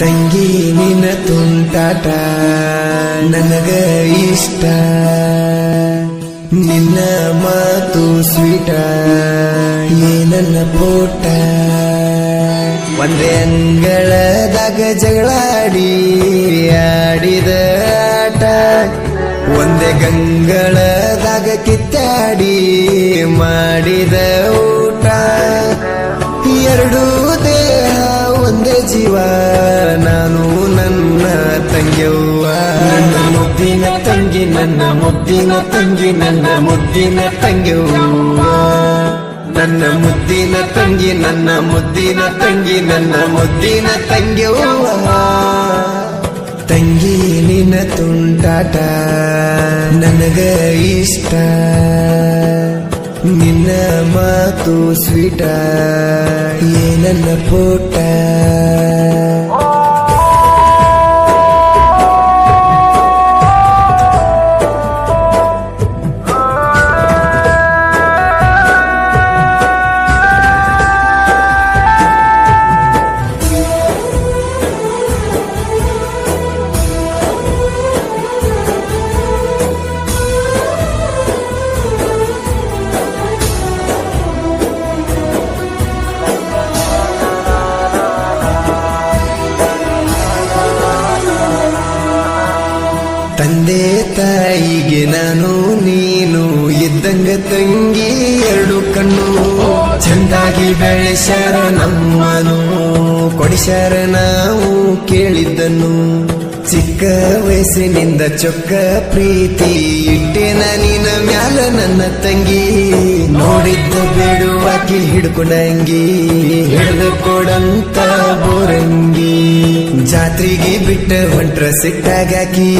ತಂಗಿ ನಿನ್ನ ತುಂಟಾಟ, ನನಗ ಇಷ್ಟ. ನಿನ್ನ ಮಾತು ಸ್ವೀಟ ಏನನ್ನ ಪೋಟ. ಒಂದೇ ಅಂಗಳದಾಗ ಜಗಳಾಡಿ, ಆಡಿದ ಆಟ. ಒಂದೇ ಗಂಗಳದಾಗ ಕಿತ್ತಾಡಿ, ಮಾಡಿದ ಊಟ. ಎರಡು ದೇಹ ಜೀವ, ನಾನು ನನ್ನ ತಂಗಿಯವ್ವ. ನನ್ನ ಮುದ್ದಿನ ತಂಗಿ, ನನ್ನ ಮುದ್ದಿನ ತಂಗಿ, ನನ್ನ ಮುದ್ದಿನ ತಂಗಿಯವ್ವ. ನನ್ನ ಮುದ್ದಿನ ತಂಗಿ, ನನ್ನ ಮುದ್ದಿನ ತಂಗಿ, ನನ್ನ ಮುದ್ದಿನ ತಂಗಿಯವ್ವ. ತಂಗಿ ನಿನ್ನ ತುಂಟಾಟ, ನನಗ ಇಷ್ಟ. ನಿನ್ನ ಮಾತು ಸ್ವೀಟ ಏನನ್ನ ಪೋಟ ತಾಯಿಗೆ ನಾನು, ನೀನು ಇದ್ದಂಗ ತಂಗಿ, ಎರಡು ಕಣ್ಣು. ಚಂದಾಗಿ ಬೆಳೆಸ್ಯಾರ ನಮ್ಮನು, ಕೊಡಿಸ್ಯಾರ ನಾವು ಕೇಳಿದ್ದನು ಚಿಕ್ಕ ವಯಸ್ಸಿನಿಂದ ಚೊಕ್ಕ ಪ್ರೀತಿ ಇಟ್ಟೇನ ನಿನ್ನ ಮ್ಯಾಲ ನನ್ನ ತಂಗಿ. ನೋಡಿದ್ದ ಬೇಡುವಾಕಿ ಹಿಡ್ಕೊಂಡಂಗಿ ಹಿಡಿದು ಕೊಡಂತ ಬೋರಂಗಿ. ಜಾತ್ರೆಗೆ ಬಿಟ್ಟ ಹೊಂಟ್ರ ಸಿಟ್ಟಾಗಾಕಿ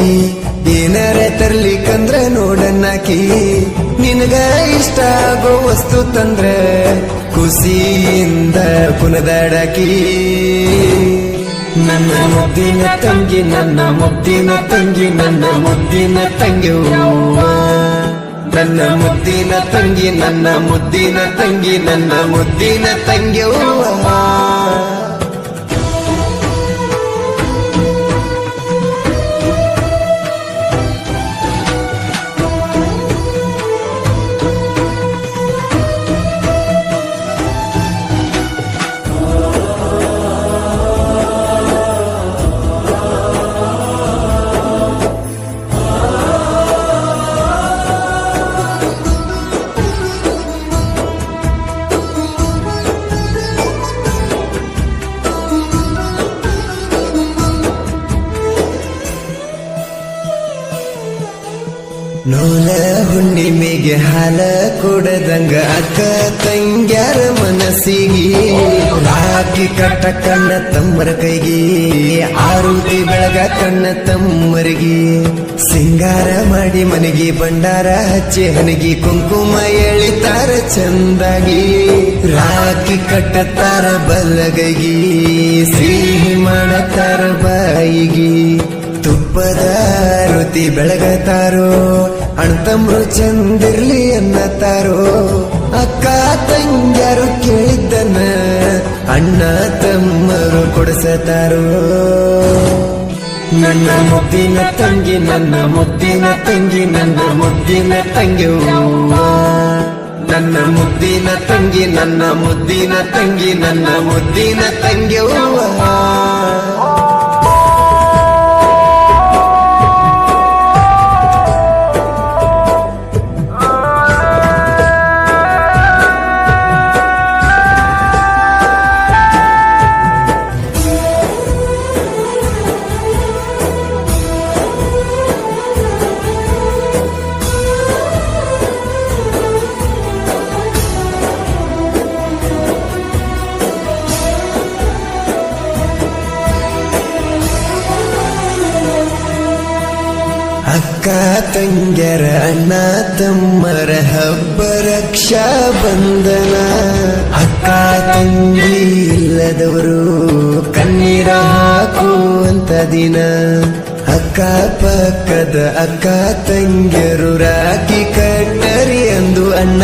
ಏನಾರ ತರ್ಲಿಕ್ಕಂದ್ರ ನೋಡನ್ನಾಕಿ. ನಿನಗ ಇಷ್ಟ ಆಗೋ ವಸ್ತು ತಂದ್ರೆ ಖುಷಿಯಿಂದ ಕುನದಾಡಕಿ ನನ್ನ ಮುದ್ದಿನ ತಂಗಿ, ನನ್ನ ಮುದ್ದಿನ ತಂಗಿ, ನನ್ನ ಮುದ್ದಿನ ತಂಗಿ ನನ್ನ ಮುದ್ದಿನ ತಂಗಿ, ನನ್ನ ಮುದ್ದಿನ ತಂಗಿ, ನನ್ನ ಮುದ್ದಿನ ತಂಗಿವ್ವ ನೋಲ ಹುಣ್ಣಿಮೆಗೆ ಹಾಲ ಕೊಡದಂಗ ಅಕ್ಕ ತಂಗ್ಯಾರ ಮನಸ್ಸಿಗೆ. ರಾಕಿ ಕಟ್ಟ ಕಣ್ಣ ತಮ್ಮರ ಕೈಗೆ. ಆರುತಿ ಬೆಳಗ ಕಣ್ಣ ತಮ್ಮರಿಗೆ. ಸಿಂಗಾರ ಮಾಡಿ ಮನೆಗೆ ಭಂಡಾರ ಹಚ್ಚಿ ಹನಿಗೆ ಕುಂಕುಮ ಎಳಿತಾರ ಚಂದಾಗಿ. ರಾಕಿ ಕಟ್ಟತಾರ ಬಲ್ಲಗೈಗಿ ಸಿಹಿ ಮಾಡತಾರ ಬಾಯಿಗೆ. ತುಪ್ಪದ ರುತಿ ಬೆಳಗತಾರೋ ಅಣ್ತಮ್ರು ಚಂದಿರ್ಲಿ ಅನ್ನತಾರೋ ಅಕ್ಕ ತಂಗ್ಯಾರು ಕೇಳಿದ್ದನ್ನ ಅಣ್ಣ ತಮ್ಮರು ಕೊಡಿಸತಾರೋ ನನ್ನ ಮುದ್ದಿನ ತಂಗಿ, ನನ್ನ ಮುದ್ದಿನ ತಂಗಿ, ನನ್ನ ಮುದ್ದಿನ ತಂಗಿ ನನ್ನ ಮುದ್ದಿನ ತಂಗಿ, ನನ್ನ ಮುದ್ದಿನ ತಂಗಿ, ನನ್ನ ಮುದ್ದಿನ ತಂಗಿವ್ವ ಅಕ್ಕ ತಂಗ್ಯರ ಅಣ್ಣ ತಮ್ಮರ ಹಬ್ಬ ರಕ್ಷಾ ಬಂಧನ ಅಕ್ಕ ತಂಗಿ ಇಲ್ಲದವರು ಕಣ್ಣೀರ ಹಾಕುವಂತ ದಿನ. ಅಕ್ಕ ಪಕ್ಕದ ಅಕ್ಕ ತಂಗಿಯರು ರಾಕಿ ಕಟ್ಟರಿ ಅಂದು ಅಣ್ಣ.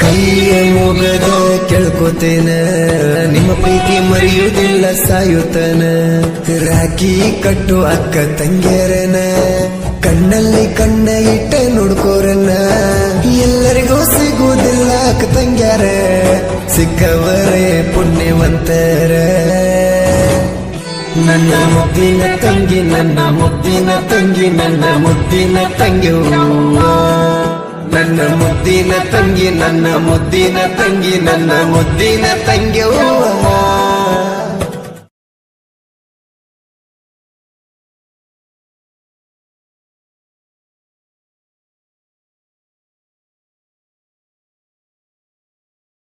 ಕೈಯ ಮುಗದ ಕೇಳ್ಕೊತೇನ, ನಿಮ್ಮ ಪ್ರೀತಿ ಮರೆಯುವುದಿಲ್ಲ ಸಾಯುತ್ತನ. ರಾಖಿ ಕಟ್ಟು ಅಕ್ಕ ತಂಗ್ಯಾರನ. ಕಣ್ಣಲ್ಲಿ ಕಣ್ಣ ಇಟ್ಟ ನೋಡ್ಕೋರನ್ನ ಎಲ್ಲರಿಗೂ ಸಿಗುವುದಿಲ್ಲ ಅಕ್ಕ ತಂಗ್ಯಾರ ಸಿಕ್ಕವರೇ ಪುಣ್ಯವಂತರ ನನ್ನ ಮುದ್ದಿನ ತಂಗಿ ನನ್ನ ಮುದ್ದಿನ ತಂಗಿ ನನ್ನ ಮುದ್ದಿನ ತಂಗಿ ನನ್ನ ಮುದ್ದಿನ ತಂಗಿ ನನ್ನ ಮುದ್ದಿನ ತಂಗಿ ನನ್ನ ಮುದ್ದಿನ ತಂಗಿ